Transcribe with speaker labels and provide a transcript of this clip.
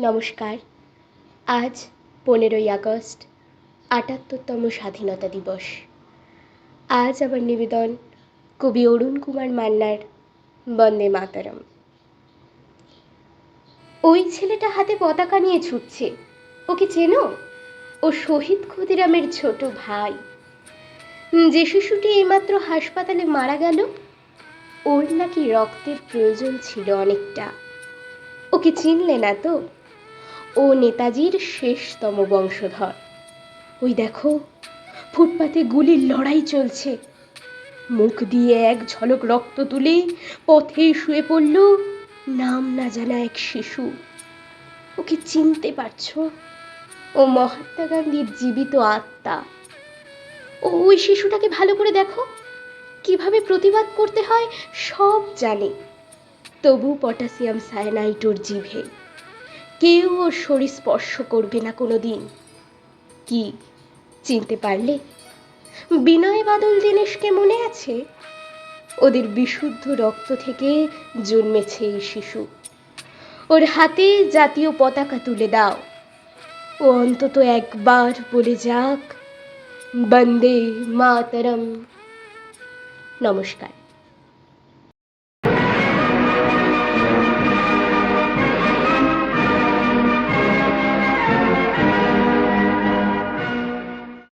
Speaker 1: নমস্কার। আজ পনেরোই আগস্ট, আটাত্তরতম স্বাধীনতা দিবস। আজ আমার নিবেদন কবি অরুণ কুমার মান্নার বন্দে মাতারম। ওই ছেলেটা হাতে পতাকা নিয়ে ছুটছে। ওকে চেনো? ও শহীদ ক্ষুদিরামের ছোট ভাই। যে শিশুটি এইমাত্র হাসপাতালে মারা গেল, ওর নাকি রক্তের প্রয়োজন ছিল অনেকটা। ওকে চিনলে না তো? ও নেতাজির শেষতম বংশধর। ওই দেখো, ফুটপাতে গুলির লড়াই চলছে। মুখ দিয়ে এক ঝলক রক্ত তুলে পথে শুয়ে পড়ল নাম না জানা এক শিশু। ওকে চিনতে পারছ? ও মহাত্মা গান্ধীর জীবিত আত্মা। ও ওই শিশুটাকে ভালো করে দেখো। কীভাবে প্রতিবাদ করতে হয় সব জানে। তবু পটাশিয়াম সায়ানাইট ওর জিভে। কেউ ওর শরীর স্পর্শ করবে না কোনো দিন কি চিনতে পারলে? বিনয় বাদল দীনেশকে মনে আছে? ওদের বিশুদ্ধ রক্ত থেকে জন্মেছে এই শিশু। ওর হাতে জাতীয় পতাকা তুলে দাও। ও অন্তত একবার বলে যাক, বন্দে মাতরম। নমস্কার।